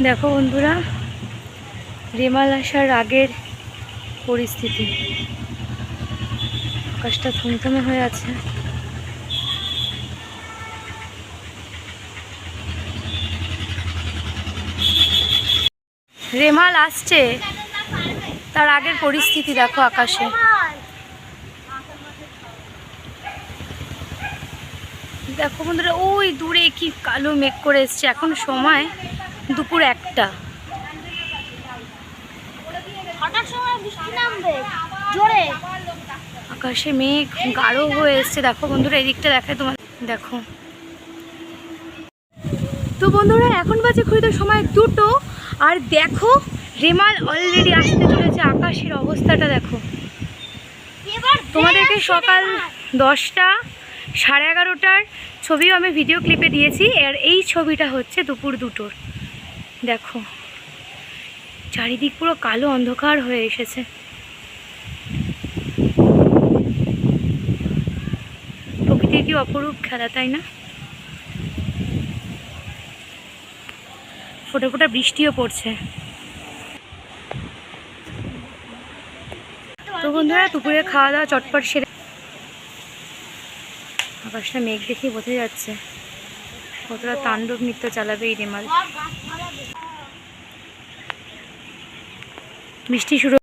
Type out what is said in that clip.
দেখো বন্ধুরা, রেমাল আসার আগের পরিস্থিতি। আকাশটা থমথমে হয়ে আছে। রেমাল আসছে। তার আগের পরিস্থিতি দেখো আকাশে। দেখো বন্ধুরা, ওই দূরে কি কালো মেঘ করে এসছে। এখন সময় দুপুর একটা। আকাশে মেঘ গাঢ় হয়ে এসছে। দেখো বন্ধুরা এই দিকটা দেখায় তোমার দেখো। তো বন্ধুরা এখন বাজে ঘড়িতে সময় দুটো। আর দেখো রেমাল অলরেডি আসতে চলেছে। আকাশের অবস্থাটা দেখো। তোমাদেরকে সকাল দশটা সাড়ে এগারোটার ছবিও আমি ভিডিও ক্লিপে দিয়েছি। আর এই ছবিটা হচ্ছে দুপুর দুটোর। দেখো, চারিদিক পুরো কালো অন্ধকার হয়ে এসেছে। প্রকৃতির কি অপরূপ খেলা, তাই না? ফোটা ফোটা বৃষ্টিও পড়ছে। তো বন্ধুরা, দুপুরে খাওয়া দাওয়া চটপট সেরে আকাশটা মেঘ দেখে বোঝা যাচ্ছে। কতটা তাণ্ডব নৃত্য চালাবে এই রেমাল। বৃষ্টি শুরু